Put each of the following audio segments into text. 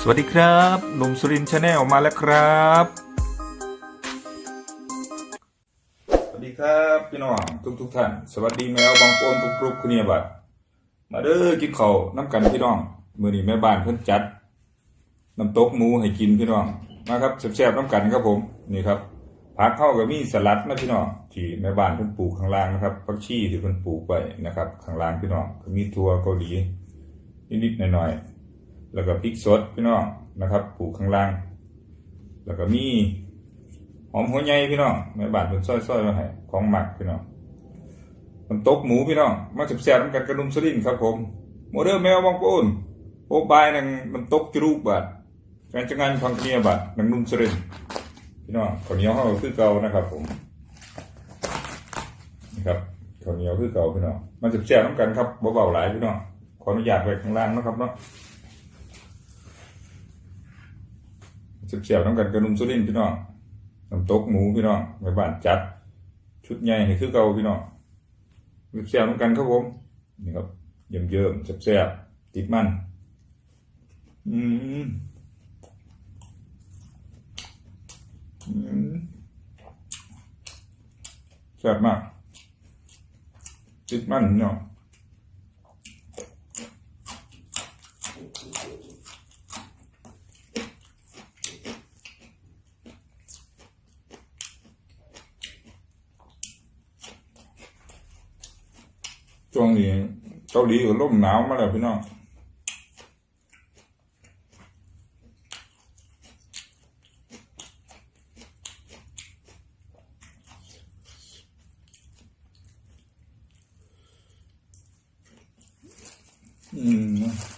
สวัสดีครับหนุ่มสุรินชาแนลมาแล้วครับ สวัสดีครับพี่น้องทุกทุกท่าน สวัสดีแมวบางโอนทุกกรุ๊ปคุณเนียบัดมาเด้อกินข้าวน้ำกันพี่น้องมื้อนี้แม่บ้านเพิ่นจัดน้ำตกหมูให้กินพี่น้องมาครับแซ่บๆน้ำกันครับผมนี่ครับผักเข้ากับมีสลัดนะพี่น้องที่แม่บ้านเพิ่นปลูกข้างล่างนะครับผักชีที่เพิ่นปลูกไว้นะครับ ข้างล่างพี่น้องก็มีถั่วเกาหลีนิดๆหน่อยๆ แล้วก็พริกสดพี่น้องนะครับปลูกข้างล่าง แล้วก็มีหอมหัวใหญ่พี่น้องแม่บ้านเป็นซอยๆมาให้ของหมักพี่น้องน้ำตกหมูพี่น้องมาแซ่บๆน้ำกันกระดุมสลินครับผมโมเดอร์แมวบางปูนโอบายนังน้ำตกจรูกบาดการจังงานพังเนียบาดนังนุ่มสลินพี่น้องข้าวเหนียวเขาก็คือเก่านะครับผมนี่ครับข้าวเหนียวคือเก่าพี่น้องมาแซ่บๆน้ำกันครับเบาๆหลายพี่น้องขออนุญาตไว้ข้างล่างนะครับเนาะ เสียบๆน้ำกันกระนุมสุรินพี่น้องน้ำตกหมูพี่น้องในบ้านจัด ชุดใหญ่ให้คือเก่าพี่น้องเสียบๆน้ำกันครับผมนี่ครับเยิ่มเยิ่มๆแซ่บๆติดมันอืมอืมแซ่บมากติดมันเนาะ ช่วงนี้เกาหลีก็ร่มหนาวมาแล้วพี่น้องอืม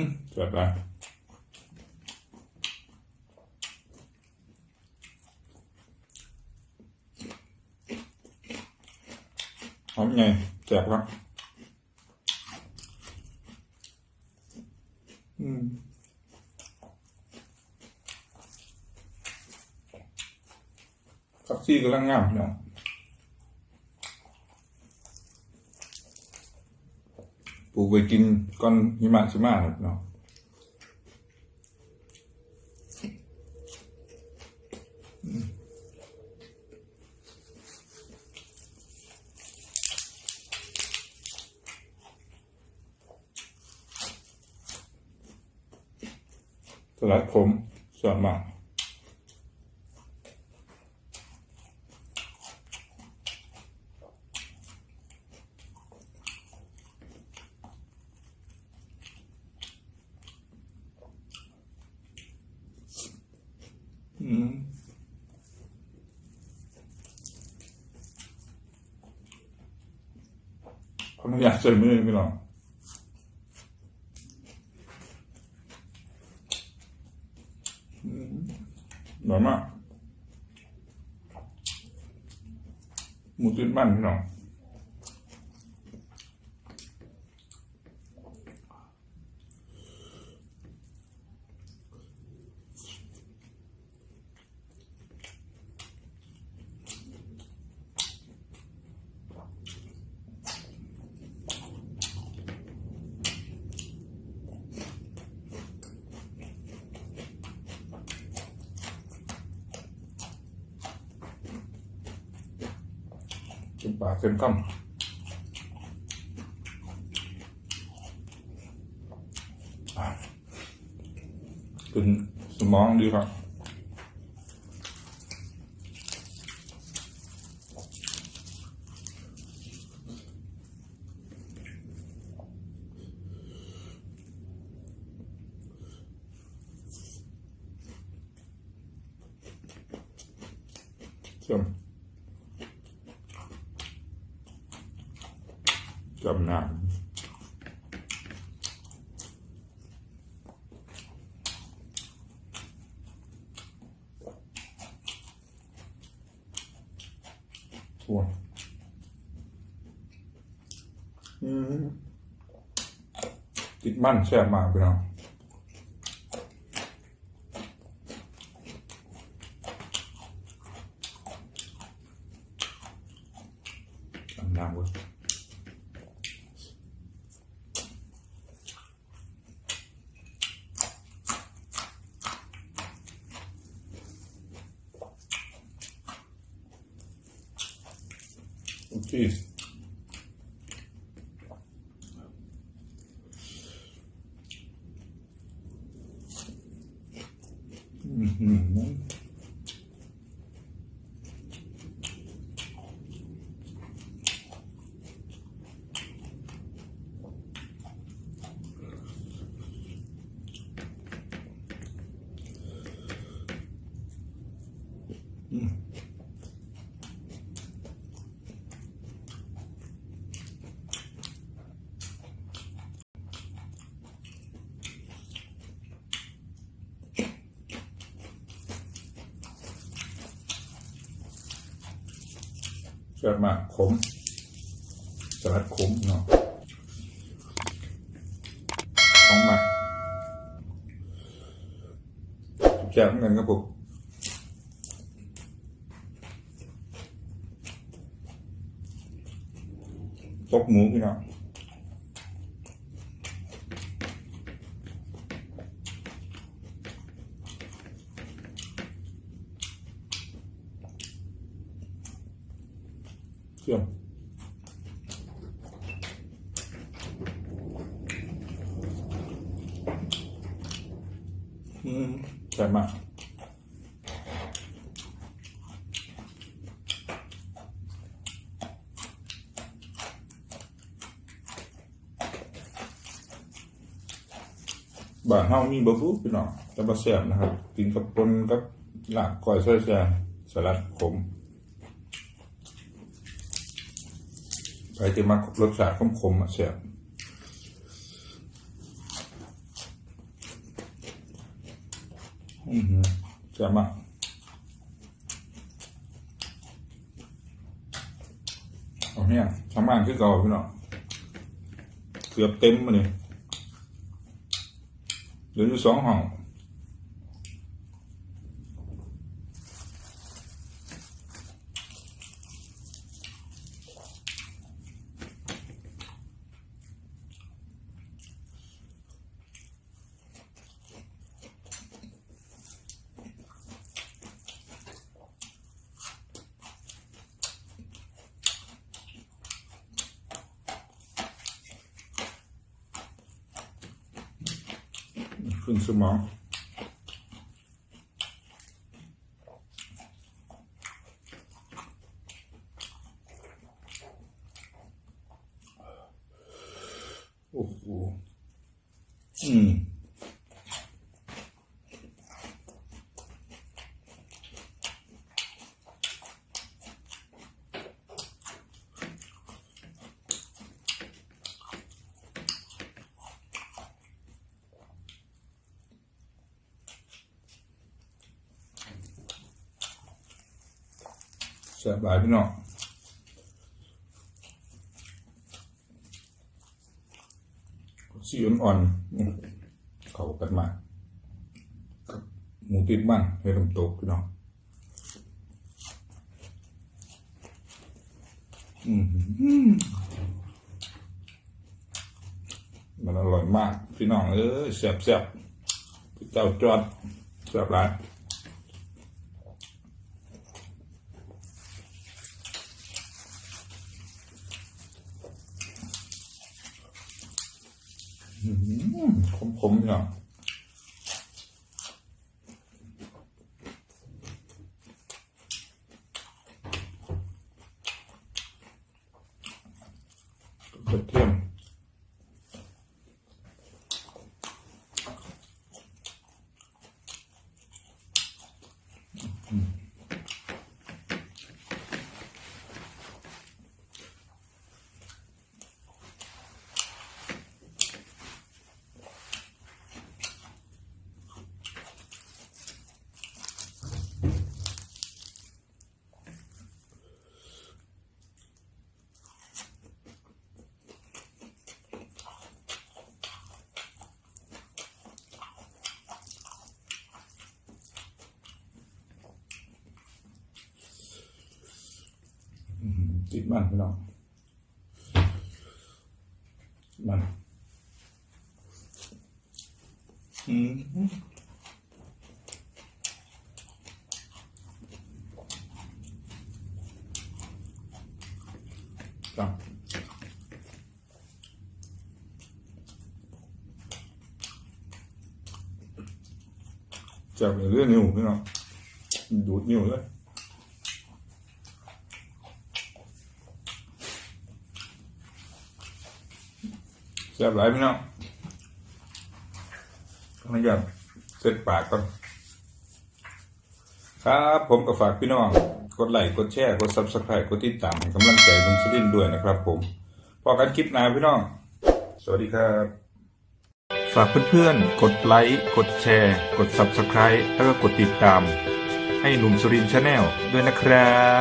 มเกิดอะไรหอมไงแจกแล้วอืมคักซี่กำลังงามเนาะ ปลูกไปกินก่อนหิมะสิมาครับเนาะสลัดผมส่วนมากอืม ขออยาตใส่มือพี่น้องหน่อยมากหมูตื้นบ้านพี่น้อง จุบปากเต็มคำอะกินสมองดีครับเชื่ จำนานาอืมติดมั่นแซ่บมากพี่น้องจำนานว้ย ชี สอือหือแซ่บมากขมสลัดขมเนาะของมาแซ่บเงินกันครับผมตกหมูพี่น้อง เชื่อมอืมแซ่บมากบ้านเฮามีบ่ฟูพี่น้อง แต่บ่แซ่บนะครับกินกับปนกับลาบก้อยซอยแซ่บสลัดขมไปที่มักรสชาติขมๆอะแซ่บอือหือแซ่บมากเอาเนี่ยทำงานคือเก่าพี่น้องเกือบเต็มมานี่เหลืออยู่สองห้อง ขึ้นสมองโอ้โหอืม แซ่บหลายพี่น้องสีอ่อนๆอืมเข้ากันมากับหมูติดบ้านให้ลำตกพี่น้องอืมมันอร่อยมาก พี่น้องเอ้ยแซ่บๆพี่เจ้าจอดแซ่บหลาย ขมขมๆพี่น้องกระเทียม ติดมันพี่น้องมันอืมจ้ะจับเรื่องนิ้วพี่น้องดูดนิ้วเลย แซ่บหลายพี่น้องต้องอยากเสร็จปากก่อนครับผมก็ฝากพี่น้อง กดไลค์กดแชร์กด subscribe กดติดตามให้กำลังใจลุงสุรินด้วยนะครับ ผมพอกันคลิปหน้าพี่น้อง สวัสดีครับ ฝากเพื่อนๆ กดไลค์กดแชร์ กด subscribe แล้วก็กดติดตาม ให้หนุ่มสุรินชาแนลด้วยนะครับ